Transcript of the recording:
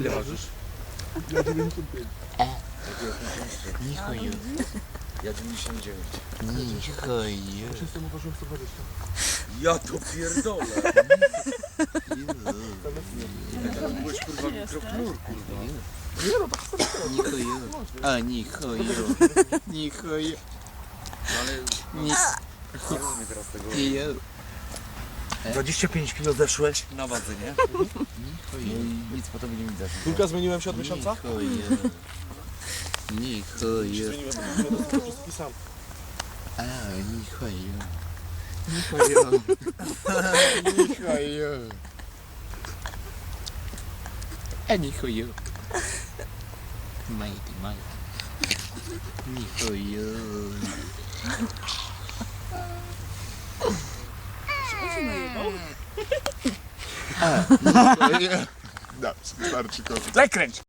Ile ważysz? Ja 95. Nie chuju. Ja 99. Nie chuju. Często uważam 120. Ja to pierdolę. Teraz byłeś kurwa mikroflur, kurwa. Nie no, tak Nie chuju. A, nie chuju. Nie chuju. No ale... Nie. Nie rozumiem teraz tego. 25 kg zeszły. Na wadze, nie? No I nic po tobie nie widzę. Kulka zmieniłem się od miesiąca? Nie chuje. Sam. A, nie chuje. Nie chuje. Nie chuje. A nie chuje. Mighty, mighty. Nie chuje. najebał? No, nie. No, starczy kotu. Zakręć!